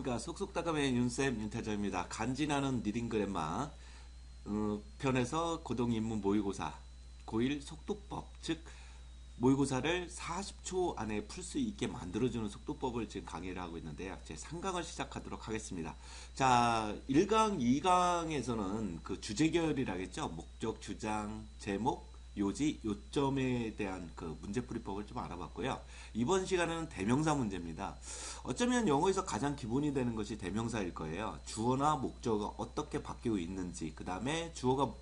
안녕하십니까. 속속다감의 윤쌤 윤태정입니다. 간지나는 리딩 그랜마 어, 편에서 고등인문 모의고사 고1 속도법 즉 모의고사를 40초 안에 풀 수 있게 만들어주는 속도법을 지금 강의를 하고 있는데요. 제 3강을 시작하도록 하겠습니다. 자, 1강, 2강에서는 그 주제결이라겠죠. 목적, 주장, 제목, 요지, 요점에 대한 그 문제풀이법을 좀 알아봤고요. 이번 시간은 대명사 문제입니다. 어쩌면 영어에서 가장 기본이 되는 것이 대명사일 거예요. 주어나 목적어가 어떻게 바뀌고 있는지, 그 다음에 주어가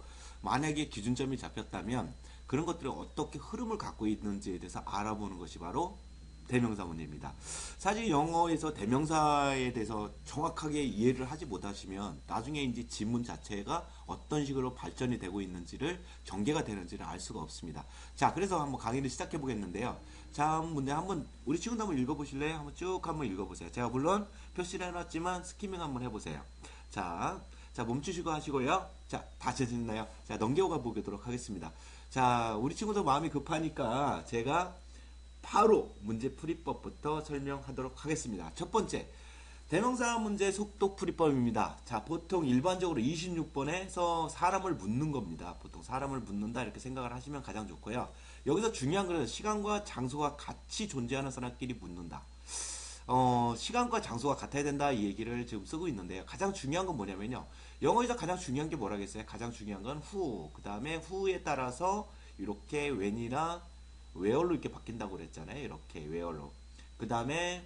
만약에 기준점이 잡혔다면 그런 것들이 어떻게 흐름을 갖고 있는지에 대해서 알아보는 것이 바로 대명사 문제입니다. 사실 영어에서 대명사에 대해서 정확하게 이해를 하지 못하시면 나중에 이제 지문 자체가 어떤 식으로 발전이 되고 있는지를 전개가 되는지를 알 수가 없습니다. 자, 그래서 한번 강의를 시작해 보겠는데요. 자, 문제 한번 우리 친구도 한번 읽어 보실래요? 한번 쭉 한번 읽어 보세요. 제가 물론 표시를 해 놨지만 스키밍 한번 해 보세요. 자, 자 멈추시고 하시고요. 자, 다 되셨나요? 자, 넘겨가 보도록 하겠습니다. 자, 우리 친구도 마음이 급하니까 제가 바로 문제 풀이법부터 설명하도록 하겠습니다. 첫 번째, 대명사 문제 속도 풀이법입니다. 자, 보통 일반적으로 26번에서 사람을 묻는 겁니다. 보통 사람을 묻는다 이렇게 생각을 하시면 가장 좋고요. 여기서 중요한 것은 시간과 장소가 같이 존재하는 사람끼리 묻는다. 어, 시간과 장소가 같아야 된다 이 얘기를 지금 쓰고 있는데요. 가장 중요한 건 뭐냐면요. 영어에서 가장 중요한 게 뭐라겠어요? 가장 중요한 건 who. 그 다음에 who에 따라서 이렇게 when이나 where로 이렇게 바뀐다고 그랬잖아요. 이렇게 where로. 그 다음에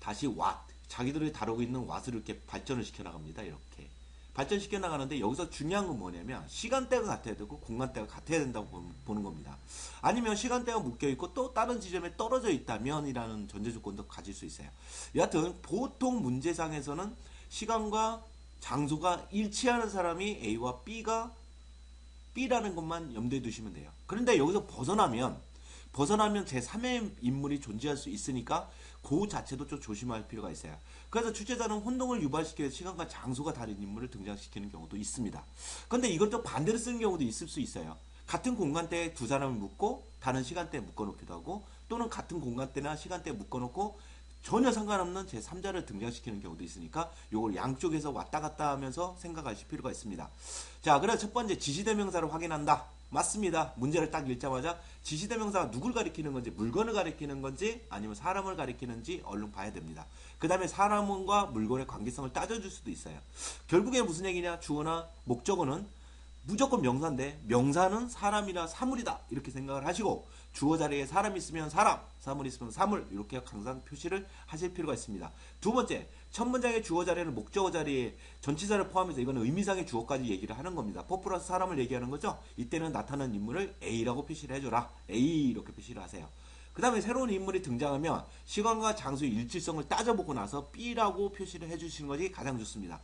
다시 what. 자기들이 다루고 있는 what을 이렇게 발전을 시켜 나갑니다. 이렇게. 발전시켜 나가는데 여기서 중요한 건 뭐냐면 시간대가 같아야 되고 공간대가 같아야 된다고 보는 겁니다. 아니면 시간대가 묶여 있고 또 다른 지점에 떨어져 있다면이라는 전제 조건도 가질 수 있어요. 여하튼 보통 문제상에서는 시간과 장소가 일치하는 사람이 A와 B가 B라는 것만 염두에 두시면 돼요. 그런데 여기서 벗어나면 벗어나면 제3의 인물이 존재할 수 있으니까 그 자체도 좀 조심할 필요가 있어요. 그래서 주제자는 혼동을 유발시키는 시간과 장소가 다른 인물을 등장시키는 경우도 있습니다. 그런데 이것도 반대로 쓰는 경우도 있을 수 있어요. 같은 공간대에 두 사람을 묶고 다른 시간대에 묶어놓기도 하고 또는 같은 공간대나 시간대에 묶어놓고 전혀 상관없는 제3자를 등장시키는 경우도 있으니까 이걸 양쪽에서 왔다 갔다 하면서 생각하실 필요가 있습니다. 자, 그래서 첫 번째 지시대명사를 확인한다. 맞습니다. 문제를 딱 읽자마자 지시대명사가 누굴 가리키는 건지 물건을 가리키는 건지 아니면 사람을 가리키는지 얼른 봐야 됩니다. 그 다음에 사람과 물건의 관계성을 따져줄 수도 있어요. 결국에 무슨 얘기냐 주어나 목적어는 무조건 명사인데 명사는 사람이나 사물이다 이렇게 생각을 하시고 주어 자리에 사람 있으면 사람, 사물 있으면 사물 이렇게 항상 표시를 하실 필요가 있습니다. 두 번째 첫 문장의 주어 자리는 목적어 자리에 전치사를 포함해서 이거는 의미상의 주어까지 얘기를 하는 겁니다. 포 플러스 사람을 얘기하는 거죠. 이때는 나타나는 인물을 A라고 표시를 해줘라. A 이렇게 표시를 하세요. 그 다음에 새로운 인물이 등장하면 시간과 장소의 일치성을 따져보고 나서 B라고 표시를 해주시는 것이 가장 좋습니다.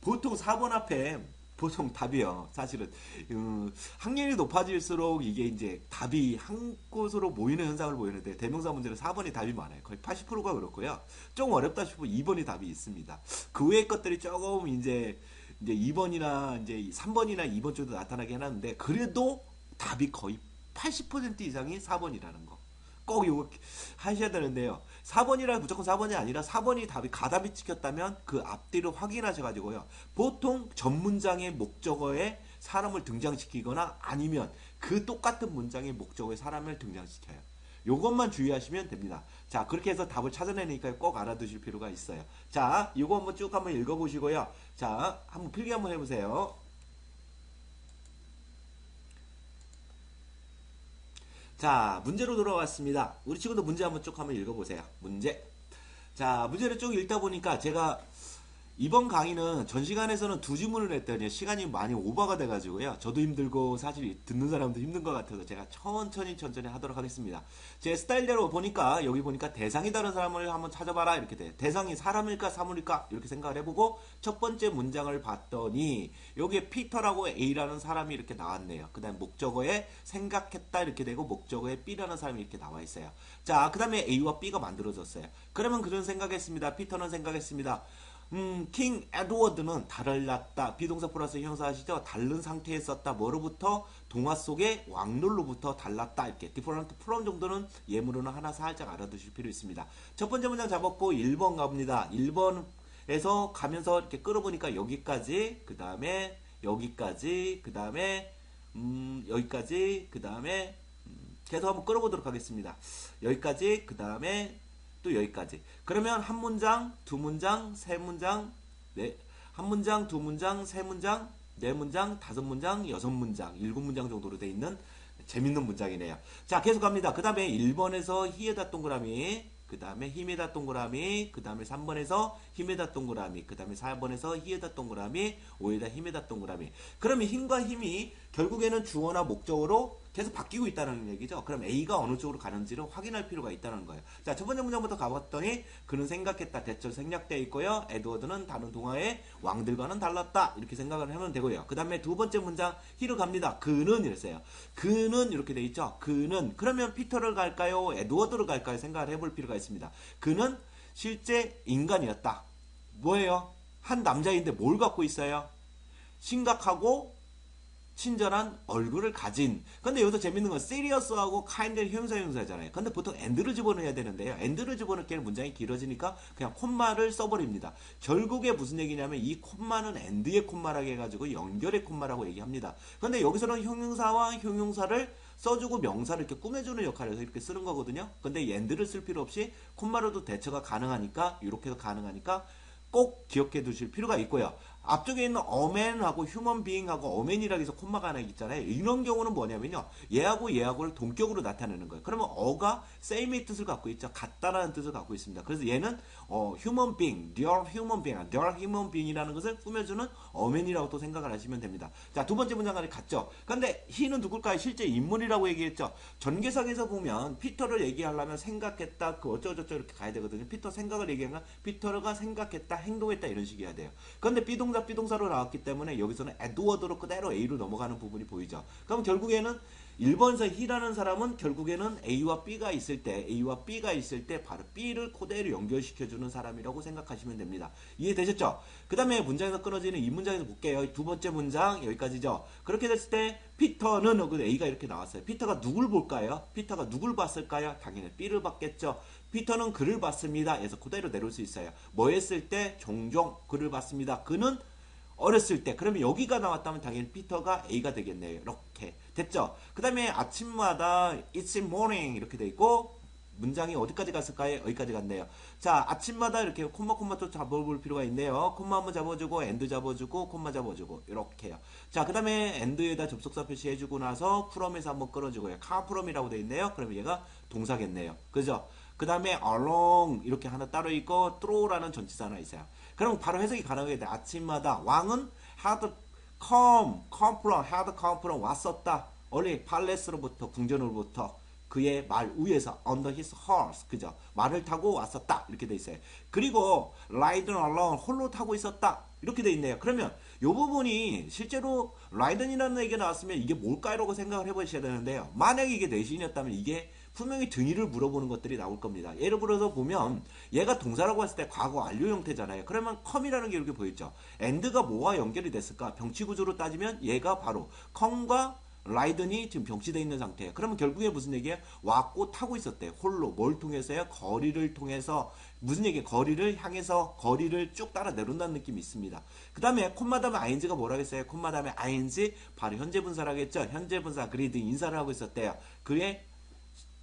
보통 4번 앞에 보통 답이요. 사실은 음, 학년이 높아질수록 이게 이제 답이 한 곳으로 모이는 현상을 보이는데 대명사 문제는 4번이 답이 많아요. 거의 80%가 그렇고요. 좀 어렵다 싶으면 2번이 답이 있습니다. 그 외의 것들이 조금 이제 이제 2번이나 이제 3번이나 2번 쪽도 나타나게 해놨는데 그래도 답이 거의 80% 이상이 4번이라는 거. 꼭 이거 하셔야 되는데요. 4번이라 무조건 4번이 아니라 4번이 답이 가답이 찍혔다면 그 앞뒤를 확인하셔가지고요. 보통 전 문장의 목적어에 사람을 등장시키거나 아니면 그 똑같은 문장의 목적어에 사람을 등장시켜요. 요것만 주의하시면 됩니다. 자, 그렇게 해서 답을 찾아내니까 꼭 알아두실 필요가 있어요. 자, 요거 한번 쭉 한번 읽어보시고요. 자, 한번 필기 한번 해보세요. 자, 문제로 돌아왔습니다. 우리 친구도 문제 한번 쭉 한번 읽어보세요. 문제. 자, 문제를 쭉 읽다 보니까 제가 이번 강의는 전 시간에서는 두 지문을 했더니 시간이 많이 오버가 돼가지고요. 저도 힘들고 사실 듣는 사람도 힘든 것 같아서 제가 천천히 천천히 하도록 하겠습니다. 제 스타일대로 보니까 여기 보니까 대상이 다른 사람을 한번 찾아봐라 이렇게 돼. 대상이 사람일까 사물일까 이렇게 생각을 해보고 첫 번째 문장을 봤더니 여기에 피터라고 A라는 사람이 이렇게 나왔네요. 그 다음 목적어에 생각했다 이렇게 되고 목적어에 B라는 사람이 이렇게 나와 있어요. 자, 그 다음에 A와 B가 만들어졌어요. 그러면 그런 생각했습니다. 피터는 생각했습니다. 음, 킹 에드워드는 달랐다. 비동사 플러스 형사 하시죠? 다른 상태에 썼다. 뭐로부터? 동화 속의 왕룰로부터 달랐다. 이렇게 디퍼런트 프롬 정도는 예문으로는 하나 살짝 알아두실 필요 있습니다. 첫 번째 문장 잡았고 1번 가봅니다. 1번에서 가면서 이렇게 끌어보니까 여기까지, 그 다음에 여기까지, 그 다음에 음, 여기까지, 그 다음에 음, 계속 한번 끌어보도록 하겠습니다. 여기까지, 그 다음에 또 여기까지. 그러면 한 문장, 두 문장, 세 문장, 네, 한 문장, 두 문장, 세 문장, 네 문장, 다섯 문장, 여섯 문장, 일곱 문장 정도로 돼 있는 재밌는 문장이네요. 자, 계속 갑니다. 그 다음에 1번에서 히에다 동그라미, 그 다음에 힘에다 동그라미, 그 다음에 3번에서 힘에다 동그라미, 그 다음에 4번에서 히에다 동그라미, 5에다 힘에다 동그라미. 그러면 힘과 힘이 결국에는 주어나 목적으로 계속 바뀌고 있다는 얘기죠. 그럼 A가 어느 쪽으로 가는지를 확인할 필요가 있다는 거예요. 자, 첫 번째 문장부터 가봤더니 그는 생각했다. 대절 생략되어 있고요. 에드워드는 다른 동화의 왕들과는 달랐다. 이렇게 생각을 하면 되고요. 그 다음에 두 번째 문장 히로 갑니다. 그는 이랬어요. 그는 이렇게 돼 있죠. 그는 그러면 피터를 갈까요? 에드워드를 갈까요? 생각을 해볼 필요가 있습니다. 그는 실제 인간이었다. 뭐예요? 한 남자인데 뭘 갖고 있어요? 심각하고 친절한 얼굴을 가진. 근데 여기서 재밌는 건 serious하고 kind의 형사 형사잖아요. 근데 보통 and를 집어넣어야 되는데요. and를 집어넣기에는 문장이 길어지니까 그냥 콤마를 써버립니다. 결국에 무슨 얘기냐면 이 콤마는 and의 콤마라고 해가지고 연결의 콤마라고 얘기합니다. 근데 여기서는 형용사와 형용사를 써주고 명사를 이렇게 꾸며주는 역할을 해서 이렇게 쓰는 거거든요. 근데 and를 쓸 필요 없이 콤마로도 대처가 가능하니까 이렇게 해서 가능하니까 꼭 기억해 두실 필요가 있고요. 앞쪽에 있는 어맨하고 휴먼 비잉하고 어맨이라고 해서 콤마가 하나 있잖아요. 이런 경우는 뭐냐면요. 얘하고 얘하고를 동격으로 나타내는 거예요. 그러면 어가 same의 뜻을 갖고 있죠. 같다라는 뜻을 갖고 있습니다. 그래서 얘는 어, human being, their human being, their human being이라는 것을 꾸며주는 어맨이라고 또 생각을 하시면 됩니다. 자, 두 번째 문장까지 갔죠. 근데 he는 누굴까요? 실제 인물이라고 얘기했죠. 전개석에서 보면 피터를 얘기하려면 생각했다, 그 어쩌고저쩌고 이렇게 가야 되거든요. 피터 생각을 얘기하면 피터가 생각했다, 행동했다 이런 식이어야 돼요. 근데 비동사 비 동사 비동사로 나왔기 때문에 여기서는 에드워드로 그대로 A로 넘어가는 부분이 보이죠. 그럼 결국에는 1번서 히라는 사람은 결국에는 A와 B가 있을 때 A와 B가 있을 때 바로 B를 그대로 연결시켜주는 사람이라고 생각하시면 됩니다. 이해되셨죠? 그 다음에 문장에서 끊어지는 이 문장에서 볼게요. 두 번째 문장 여기까지죠. 그렇게 됐을 때 피터는 A가 이렇게 나왔어요. 피터가 누굴 볼까요? 피터가 누굴 봤을까요? 당연히 B를 봤겠죠. 피터는 글을 봤습니다. 그래서 그대로 내려올 수 있어요. 뭐 했을 때 종종 글을 봤습니다. 그는 어렸을 때 그러면 여기가 나왔다면 당연히 피터가 A가 되겠네요. 이렇게 됐죠? 그 다음에 아침마다 it's morning 이렇게 돼 있고 문장이 어디까지 갔을까요? 여기까지 갔네요. 자, 아침마다 이렇게 콤마 콤마 또 잡아볼 필요가 있네요. 콤마 한번 잡아주고 엔드 잡아주고 콤마 잡아주고 이렇게요. 자, 그 다음에 엔드에다 접속사 표시해주고 나서 프롬에서 한번 끌어주고요. 카 프롬이라고 돼 있네요. 그러면 얘가 동사겠네요. 그죠? 그 다음에 along 이렇게 하나 따로 있고 throw라는 전치사 하나 있어요. 그럼 바로 해석이 가능하게 돼. 아침마다 왕은 had come, come from, had come from 왔었다. 어리 팔레스로부터 궁전으로부터 그의 말 위에서 under his horse 그죠? 말을 타고 왔었다. 이렇게 돼 있어요. 그리고 riding alone 홀로 타고 있었다. 이렇게 돼 있네요. 그러면 이 부분이 실제로 라이든이라는 얘기가 나왔으면 이게 뭘까요라고 생각을 해보셔야 되는데요. 만약에 이게 내신이었다면 이게 분명히 등위를 물어보는 것들이 나올 겁니다. 예를 들어서 보면 얘가 동사라고 했을 때 과거 완료 형태잖아요. 그러면 컴이라는 게 이렇게 보였죠. 엔드가 뭐와 연결이 됐을까? 병치 구조로 따지면 얘가 바로 컴과 라이든이 지금 병치되어 있는 상태예요. 그러면 결국에 무슨 얘기예요? 왔고 타고 있었대요. 홀로 뭘 통해서요? 거리를 통해서 무슨 얘기예요? 거리를 향해서 거리를 쭉 따라 내려온다는 느낌이 있습니다. 그 다음에 콤마 다음에 ing가 뭐라고 했어요? 콤마 다음에 ing 바로 현재 분사라겠죠? 현재 분사 그리드 인사를 하고 있었대요. 그의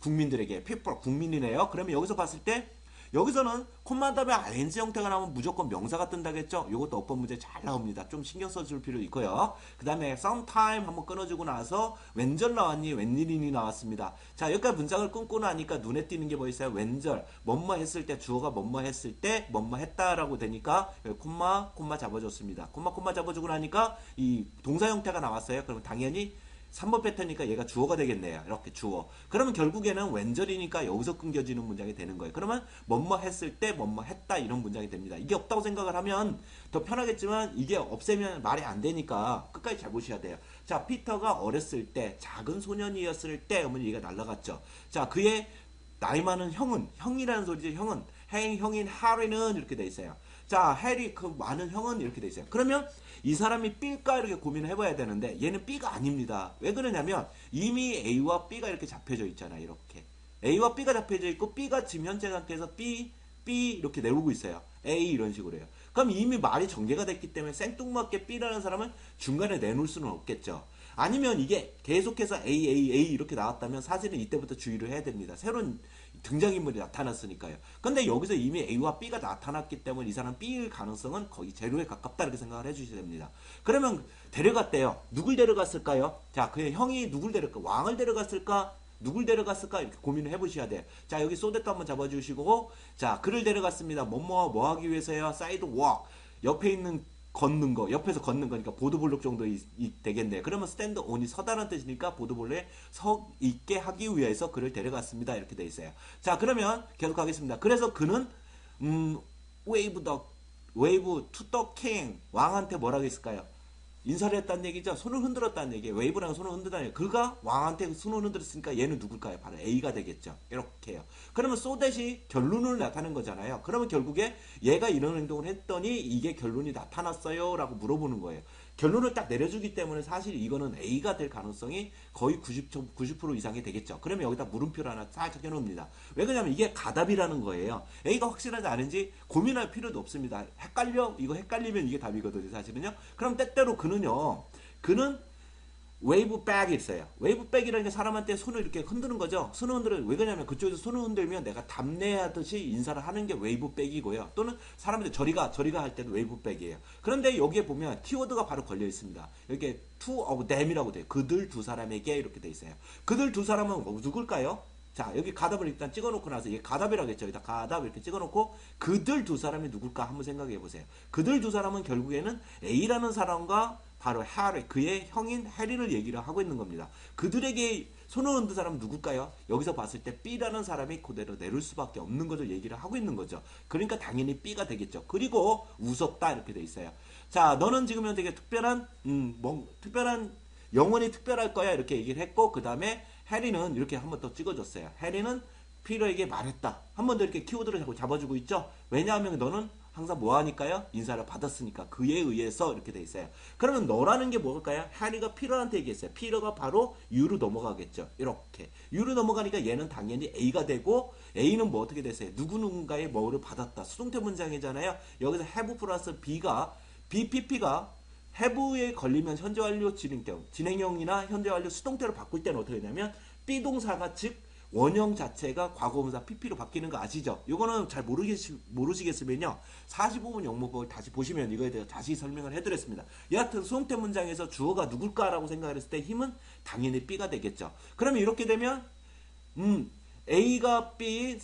국민들에게 people 국민이네요. 그러면 여기서 봤을 때 여기서는 콤마 다음에 ing 형태가 나오면 무조건 명사가 뜬다겠죠? 이것도 어법 문제 잘 나옵니다. 좀 신경 써줄 필요 있고요. 그 다음에 sometime 한번 끊어주고 나서 웬절 나왔니? 웬일이니 나왔습니다. 자 여기까지 문장을 끊고 나니까 눈에 띄는 게 뭐 있어요? 웬절 뭐뭐 했을 때 주어가 뭐뭐 했을 때 뭐뭐 했다라고 되니까 콤마 콤마 잡아줬습니다. 콤마 콤마 잡아주고 나니까 이 동사 형태가 나왔어요. 그러면 당연히 3번 패턴이니까 얘가 주어가 되겠네요. 이렇게 주어. 그러면 결국에는 왼절이니까 여기서 끊겨지는 문장이 되는 거예요. 그러면 뭐뭐 했을 때 뭐뭐 했다 이런 문장이 됩니다. 이게 없다고 생각을 하면 더 편하겠지만 이게 없애면 말이 안 되니까 끝까지 잘 보셔야 돼요. 자, 피터가 어렸을 때 작은 소년이었을 때 어머니 얘가 날라갔죠. 자, 그의 나이 많은 형은 형이라는 소리죠. 형은 행 형인 하리는 이렇게 돼 있어요. 자, 해리 그 많은 형은 이렇게 돼 있어요. 그러면 이 사람이 B일까 이렇게 고민을 해봐야 되는데 얘는 B가 아닙니다. 왜 그러냐면 이미 A와 B가 이렇게 잡혀져 있잖아. 이렇게 A와 B가 잡혀져 있고 B가 지금 현재 상태에서 B, B 이렇게 내오고 있어요. A 이런 식으로 해요. 그럼 이미 말이 전개가 됐기 때문에 생뚱맞게 B라는 사람은 중간에 내놓을 수는 없겠죠. 아니면 이게 계속해서 A, A, A 이렇게 나왔다면 사실은 이때부터 주의를 해야 됩니다. 새로운 등장인물이 나타났으니까요. 근데 여기서 이미 A와 B가 나타났기 때문에 이 사람 B일 가능성은 거의 제로에 가깝다 이렇게 생각을 해주셔야 됩니다. 그러면 데려갔대요. 누굴 데려갔을까요? 자, 그 형이 누굴 데려가? 왕을 데려갔을까? 누굴 데려갔을까? 이렇게 고민을 해보셔야 돼요. 자, 여기 소데도 한번 잡아주시고, 자, 그를 데려갔습니다. 뭐뭐 뭐 하기 위해서요? 사이드 워. 옆에 있는 걷는 거, 옆에서 걷는 거니까 보드블록 정도 되겠네요. 그러면 스탠드 온이 서다는 뜻이니까 보드블록에 서 있게 하기 위해서 그를 데려갔습니다. 이렇게 돼 있어요. 자, 그러면 계속 하겠습니다. 그래서 그는 음, 웨이브 더 웨이브 투더 킹 왕한테 뭐라고 했을까요? 인사를 했다는 얘기죠. 손을 흔들었다는 얘기예요. 웨이브랑 손을 흔들다는 얘기. 그가 왕한테 손을 흔들었으니까 얘는 누굴까요? 바로 A가 되겠죠. 이렇게요. 그러면 소댓이 결론을 나타낸 거잖아요. 그러면 결국에 얘가 이런 행동을 했더니 이게 결론이 나타났어요. 라고 물어보는 거예요. 결론을 딱 내려주기 때문에 사실 이거는 A가 될 가능성이 거의 90, 90% 이상이 되겠죠. 그러면 여기다 물음표를 하나 살짝 해놓습니다. 왜 그러냐면 이게 가답이라는 거예요. A가 확실하지 않은지 고민할 필요도 없습니다. 헷갈려? 이거 헷갈리면 이게 답이거든요. 사실은요. 그럼 때때로 그는요. 그는 웨이브 백이 있어요. 웨이브 백이라는 게 사람한테 손을 이렇게 흔드는 거죠. 손을 흔들어 왜 그러냐면 그쪽에서 손을 흔들면 내가 답례하듯이 인사를 하는 게 웨이브 백이고요. 또는 사람한테 저리가 저리가 할 때도 웨이브 백이에요. 그런데 여기에 보면 키워드가 바로 걸려 있습니다. 이렇게 two of them이라고 돼요. 그들 두 사람에게 이렇게 돼 있어요. 그들 두 사람은 뭐 누굴까요? 자, 여기 가답을 일단 찍어놓고 나서 이게 가답이라고 했죠. 여기다 가답 이렇게 찍어놓고 그들 두 사람이 누굴까 한번 생각해 보세요. 그들 두 사람은 결국에는 A라는 사람과 바로 해리, 그의 형인 해리를 얘기를 하고 있는 겁니다. 그들에게 손을 흔든 사람은 누굴까요? 여기서 봤을 때 B라는 사람이 그대로 내릴 수밖에 없는 것을 얘기를 하고 있는 거죠. 그러니까 당연히 B가 되겠죠. 그리고 웃었다 이렇게 돼 있어요. 자, 너는 지금 되게 특별한 음, 뭐, 특별한 영원히 특별할 거야 이렇게 얘기를 했고 그 다음에 해리는 이렇게 한번 더 찍어줬어요. 해리는 피러에게 말했다. 한 번 더 이렇게 키워드를 자꾸 잡아주고 있죠. 왜냐하면 너는 항상 뭐 하니까요? 인사를 받았으니까 그에 의해서 이렇게 돼 있어요. 그러면 너라는 게 뭘까요? 해리가 피러한테 얘기했어요. 피러가 바로 U로 넘어가겠죠. 이렇게 U로 넘어가니까 얘는 당연히 A가 되고 A는 뭐 어떻게 됐어요? 누구누군가의 뭐를 받았다. 수동태 문장이잖아요. 여기서 have 플러스 B가 BPP가 have에 걸리면 현재 완료 진행형, 진행형이나 현재 완료 수동태로 바꿀 때는 어떻게 되냐면 비동사가 즉 원형 자체가 과거분사 PP로 바뀌는 거 아시죠? 이거는 잘 모르겠, 모르시겠으면요. 45분 영문법을 다시 보시면 이거에 대해서 자세히 설명을 해드렸습니다. 여하튼 수동태 문장에서 주어가 누굴까라고 생각을 했을 때 힘은 당연히 B가 되겠죠. 그러면 이렇게 되면 음, A가 B,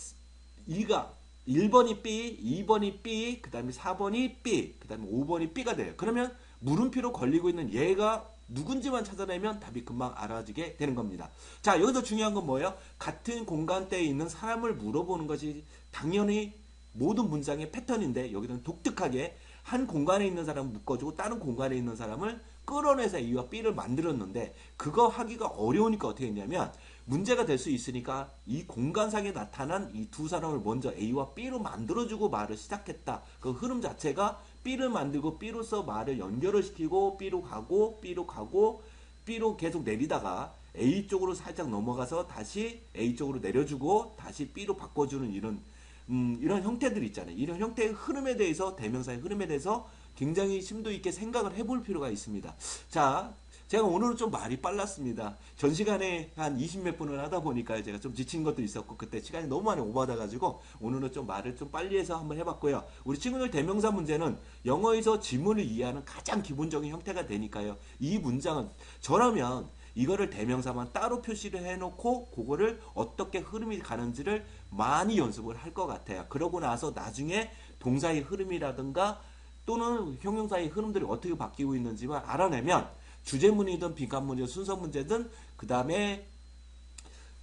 2가 1번이 B, 2번이 B, 그 다음에 4번이 B, 그 다음에 5번이 B가 돼요. 그러면 물음표로 걸리고 있는 얘가 누군지만 찾아내면 답이 금방 알아지게 되는 겁니다. 자, 여기서 중요한 건 뭐예요? 같은 공간대에 있는 사람을 물어보는 것이 당연히 모든 문장의 패턴인데 여기는 독특하게 한 공간에 있는 사람을 묶어주고 다른 공간에 있는 사람을 끌어내서 A와 B를 만들었는데 그거 하기가 어려우니까 어떻게 했냐면 문제가 될 수 있으니까 이 공간상에 나타난 이 두 사람을 먼저 A와 B로 만들어주고 말을 시작했다. 그 흐름 자체가 B를 만들고 B로서 말을 연결을 시키고 B로 가고 B로 가고 B로 계속 내리다가 A 쪽으로 살짝 넘어가서 다시 A 쪽으로 내려주고 다시 B로 바꿔주는 이런 음, 이런 형태들 있잖아요. 이런 형태의 흐름에 대해서 대명사의 흐름에 대해서 굉장히 심도 있게 생각을 해볼 필요가 있습니다. 자, 제가 오늘은 좀 말이 빨랐습니다. 전 시간에 한 20 몇 분을 하다 보니까 제가 좀 지친 것도 있었고 그때 시간이 너무 많이 오버받아가지고 오늘은 좀 말을 좀 빨리 해서 한번 해봤고요. 우리 친구들 대명사 문제는 영어에서 지문을 이해하는 가장 기본적인 형태가 되니까요. 이 문장은 저라면 이거를 대명사만 따로 표시를 해놓고 그거를 어떻게 흐름이 가는지를 많이 연습을 할 것 같아요. 그러고 나서 나중에 동사의 흐름이라든가 또는 형용사의 흐름들이 어떻게 바뀌고 있는지만 알아내면 주제문이든 빈칸문이든 순서 문제든 그 다음에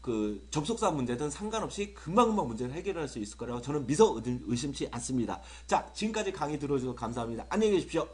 그 접속사 문제든 상관없이 금방금방 문제를 해결할 수 있을 거라고 저는 믿어 의심치 않습니다. 자, 지금까지 강의 들어주셔서 감사합니다. 안녕히 계십시오.